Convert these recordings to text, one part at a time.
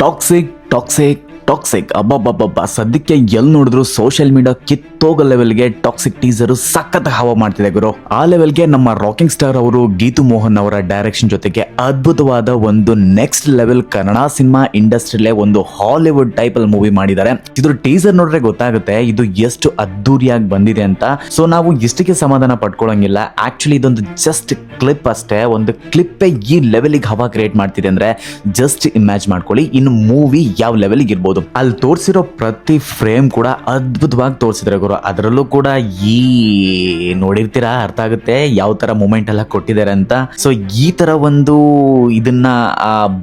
Toxic toxic toxic ಅಬ್ಬಬ್ಬಬ್ಬ ಸದ್ಯಕ್ಕೆ ಎಲ್ಲಿ ನೋಡಿದ್ರು ಸೋಷಿಯಲ್ ಮೀಡಿಯಾ ಕಿತ್ತೋಗೋ ಲೆವೆಲ್ಗೆ ಟಾಕ್ಸಿಕ್ ಟೀಸರ್ ಸಖತ್ ಹವಾ ಮಾಡ್ತಿದೆ ಗುರು. ಆ ಲೆವೆಲ್ಗೆ ನಮ್ಮ ರಾಕಿಂಗ್ ಸ್ಟಾರ್ ಅವರು ಗೀತು ಮೋಹನ್ ಅವರ ಡೈರೆಕ್ಷನ್ ಜೊತೆಗೆ ಅದ್ಭುತವಾದ ಒಂದು ನೆಕ್ಸ್ಟ್ ಲೆವೆಲ್ ಕನ್ನಡ ಸಿನಿಮಾ ಇಂಡಸ್ಟ್ರಿಲೇ ಒಂದು ಹಾಲಿವುಡ್ ಟೈಪ್ ಅಲ್ಲಿ ಮೂವಿ ಮಾಡಿದ್ದಾರೆ. ಇದ್ರ ಟೀಸರ್ ನೋಡ್ರೆ ಗೊತ್ತಾಗುತ್ತೆ ಇದು ಎಷ್ಟು ಅದ್ದೂರಿಯಾಗಿ ಬಂದಿದೆ ಅಂತ. ಸೊ ನಾವು ಇಷ್ಟಕ್ಕೆ ಸಮಾಧಾನ ಪಡ್ಕೊಳ್ಳೋಂಗಿಲ್ಲ ಆಕ್ಚುಲಿ ಇದೊಂದು ಜಸ್ಟ್ ಕ್ಲಿಪ್ ಅಷ್ಟೇ. ಒಂದು ಕ್ಲಿಪ್ಪೇ ಈ ಲೆವೆಲ್ಗೆ ಹವಾ ಕ್ರಿಯೇಟ್ ಮಾಡ್ತಿದೆ ಅಂದ್ರೆ ಜಸ್ಟ್ ಇಮ್ಯಾಜ್ ಮಾಡ್ಕೊಳ್ಳಿ. ಇನ್ನು ಮೂವಿ ಯಾವ ಲೆವೆಲ್ಗೆ ಇರ್ಬೋದು? ಅಲ್ಲಿ ತೋರಿಸಿರೋ ಪ್ರತಿ ಫ್ರೇಮ್ ಕೂಡ ಅದ್ಭುತವಾಗಿ ತೋರಿಸಿದ್ರೆ ಗುರು. ಅದರಲ್ಲೂ ಕೂಡ ಈ ನೋಡಿರ್ತೀರಾ ಅರ್ಥ ಆಗುತ್ತೆ ಯಾವ ತರ ಮೂಮೆಂಟ್ ಎಲ್ಲ ಕೊಟ್ಟಿದ್ದಾರೆ ಅಂತ. ಸೊ ಈ ತರ ಒಂದು ಇದನ್ನ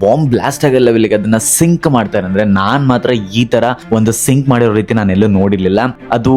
ಬಾಂಬ್ ಬ್ಲಾಸ್ಟ್ ಆಗೋ ಲೆವೆಲ್ಗೆ ಅದನ್ನ ಸಿಂಕ್ ಮಾಡ್ತಾರೆ ಅಂದ್ರೆ ನಾನ್ ಮಾತ್ರ ಈ ತರ ಒಂದು ಸಿಂಕ್ ಮಾಡಿರೋ ರೀತಿ ನಾನು ಎಲ್ಲೂ ನೋಡಿರ್ಲಿಲ್ಲ. ಅದು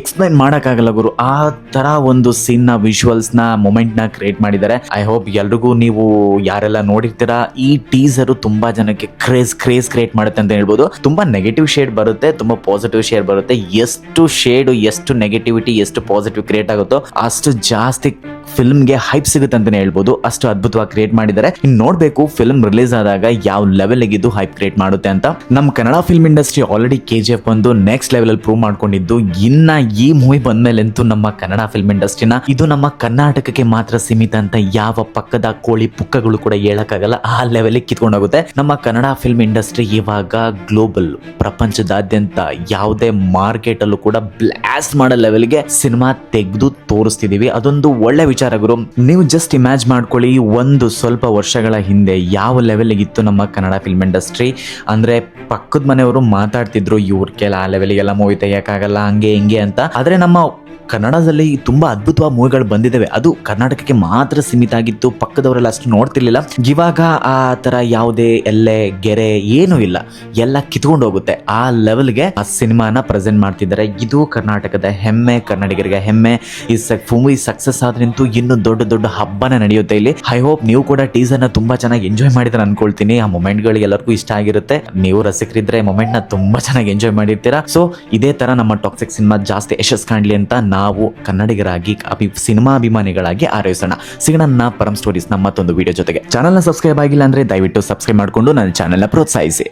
ಎಕ್ಸ್ಪ್ಲೈನ್ ಮಾಡಕ್ಕಾಗಲ್ಲ ಗುರು. ಆ ತರ ಒಂದು ಸೀನ್ನ ವಿಜುವಲ್ಸ್ನ ಮೂಮೆಂಟ್ನ ಕ್ರಿಯೇಟ್ ಮಾಡಿದ್ದಾರೆ. ಐ ಹೋಪ್ ಎಲ್ರಿಗೂ ನೀವು ಯಾರೆಲ್ಲ ನೋಡಿರ್ತೀರಾ, ಈ ಟೀಸರ್ ತುಂಬಾ ಜನಕ್ಕೆ ಕ್ರೇಜ್ ಕ್ರೇಜ್ ಕ್ರಿಯೇಟ್ ಮಾಡುತ್ತೆ ಅಂತ ಹೇಳ್ಬೋದು. ತುಂಬಾ ನೆಗೆಟಿವ್ ಶೇಡ್ ಬರುತ್ತೆ, ತುಂಬ ಪಾಸಿಟಿವ್ ಶೇಡ್ ಬರುತ್ತೆ. ಎಷ್ಟು ಶೇಡ್ ಎಷ್ಟು ನೆಗೆಟಿವಿಟಿ ಎಷ್ಟು ಪಾಸಿಟಿವ್ ಕ್ರಿಯೇಟ್ ಆಗುತ್ತೋ ಅಷ್ಟು ಜಾಸ್ತಿ ಫಿಲ್ಮ್ಗೆ ಹೈಪ್ ಸಿಗುತ್ತೆ ಅಂತಾನೆ ಹೇಳ್ಬೋದು. ಅಷ್ಟು ಅದ್ಭುತವಾಗಿ ಕ್ರಿಯೇಟ್ ಮಾಡಿದ್ದಾರೆ. ಇನ್ನು ನೋಡಬೇಕು ಫಿಲ್ಮ್ ರಿಲೀಸ್ ಆದಾಗ ಯಾವ ಲೆವೆಲ್ ಇದು ಹೈಪ್ ಕ್ರಿಯೇಟ್ ಮಾಡುತ್ತೆ ಅಂತ. ನಮ್ಮ Kannada film industry already K G F ಒಂದು ನೆಕ್ಸ್ಟ್ ಲೆವೆಲ್ ಅಲ್ಲಿ ಪ್ರೂವ್ ಮಾಡ್ಕೊಂಡಿದ್ದು. ಇನ್ನ ಈ ಮೂವಿ ಬಂದ್ಮೇಲೆಂತೂ ನಮ್ಮ ಕನ್ನಡ ಫಿಲ್ಮ್ ಇಂಡಸ್ಟ್ರಿನ ಇದು ನಮ್ಮ ಕರ್ನಾಟಕಕ್ಕೆ ಮಾತ್ರ ಸೀಮಿತ ಅಂತ ಯಾವ ಪಕ್ಕದ ಕೋಳಿ ಪುಕ್ಕಗಳು ಕೂಡ ಹೇಳಕ್ಕಾಗಲ್ಲ. ಆ ಲೆವೆಲ್ ಕಿತ್ಕೊಂಡೋಗುತ್ತೆ ನಮ್ಮ ಕನ್ನಡ ಫಿಲ್ಮ್ ಇಂಡಸ್ಟ್ರಿ ಇವಾಗ ಗ್ಲೋಬಲ್ ಪ್ರಪಂಚದಾದ್ಯಂತ ಯಾವುದೇ ಮಾರ್ಕೆಟ್ ಅಲ್ಲೂ ಕೂಡ ಬ್ಲಾಸ್ಟ್ ಮಾಡೋ ಲೆವೆಲ್ಗೆ ಸಿನಿಮಾ ತೆಗೆದು ತೋರಿಸ್ತಿದೀವಿ. ಅದೊಂದು ಒಳ್ಳೆ ವಿಚಾರ. ಗುರು ನೀವು ಜಸ್ಟ್ ಇಮ್ಯಾಜ್ ಮಾಡ್ಕೊಳ್ಳಿ, ಒಂದು ಸ್ವಲ್ಪ ವರ್ಷಗಳ ಹಿಂದೆ ಯಾವ ಲೆವೆಲ್ಗೆ ಇತ್ತು ನಮ್ಮ ಕನ್ನಡ ಫಿಲ್ಮ್ ಇಂಡಸ್ಟ್ರಿ ಅಂದ್ರೆ ಪಕ್ಕದ ಮನೆಯವರು ಮಾತಾಡ್ತಿದ್ರು ಇವ್ರಿಗೆಲ್ಲ ಆ ಲೆವೆಲ್ಗೆಲ್ಲ ಮೂವಿ ತೆಗಿಯಕ್ಕಾಗಲ್ಲ, ಹಂಗೆ ಹಿಂಗೆ ಅಂತ. ಆದ್ರೆ ನಮ್ಮ ಕನ್ನಡದಲ್ಲಿ ತುಂಬ ಅದ್ಭುತವಾದ ಮೂವಿಗಳು ಬಂದಿದ್ದಾವೆ ಅದು ಕರ್ನಾಟಕಕ್ಕೆ ಮಾತ್ರ ಸೀಮಿತ ಆಗಿತ್ತು ಪಕ್ಕದವರೆಲ್ಲ ಅಷ್ಟು ನೋಡ್ತಿರ್ಲಿಲ್ಲ. ಇವಾಗ ಆ ತರ ಯಾವುದೇ ಎಲ್ಲೆ ಗೆರೆ ಏನೂ ಇಲ್ಲ. ಎಲ್ಲ ಕಿತ್ಕೊಂಡು ಹೋಗುತ್ತೆ. ಆ ಲೆವೆಲ್ಗೆ ಆ ಸಿನಿಮಾನ ಪ್ರೆಸೆಂಟ್ ಮಾಡ್ತಿದ್ದಾರೆ. ಇದು ಕರ್ನಾಟಕದ ಹೆಮ್ಮೆ ಕನ್ನಡಿಗರಿಗೆ ಹೆಮ್ಮೆ. ಈ ಮೂವಿ ಸಕ್ಸಸ್ ಆದ್ರಿಂತೂ ಇನ್ನೂ ದೊಡ್ಡ ದೊಡ್ಡ ಹಬ್ಬನ ನಡೆಯುತ್ತೆ ಇಲ್ಲಿ. ಐ ಹೋಪ್ ನೀವು ಕೂಡ ಟೀಸರ್ನ ತುಂಬಾ ಚೆನ್ನಾಗಿ ಎಂಜಾಯ್ ಮಾಡಿದ್ರೆ ಅನ್ಕೊಳ್ತೀನಿ. ಆ ಮೊಮೆಂಟ್ಗಳು ಎಲ್ಲರಿಗೂ ಇಷ್ಟ ಆಗಿರುತ್ತೆ. ನೀವು ರಸಿಕರಿದ್ರೆ ಮೊಮೆಂಟ್ನ ತುಂಬಾ ಚೆನ್ನಾಗಿ ಎಂಜಾಯ್ ಮಾಡಿರ್ತೀರಾ. ಸೊ ಇದೇ ತರ ನಮ್ಮ ಟಾಕ್ಸಿಕ್ ಸಿನಿಮಾ ಜಾಸ್ತಿ ಯಶಸ್ ಕಾಣ್ಲಿ ಅಂತ ನಾವು ಕನ್ನಡಿಗರಾಗಿ, ಅಭಿ, ಸಿನಿಮಾ ಅಭಿಮಾನಿಗಳಾಗಿ ಆರೈಸೋಣ. ಸಿಗೋಣ ನಾ ಪರಂ ಸ್ಟೋರೀಸ್ ನಮ್ಮ ಮತ್ತೊಂದು ವಿಡಿಯೋ ಜೊತೆಗೆ. ಚಾನಲ್ನ ನ ಸಬ್ಸ್ಕ್ರೈಬ್ ಆಗಿಲ್ಲ ಅಂದ್ರೆ ದಯವಿಟ್ಟು ಸಬ್ಸ್ಕ್ರೈಬ್ ಮಾಡ್ಕೊಂಡು ನನ್ನ ಚಾನಲ್ನ ನ ಪ್ರೋತ್ಸಾಹಿಸಿ.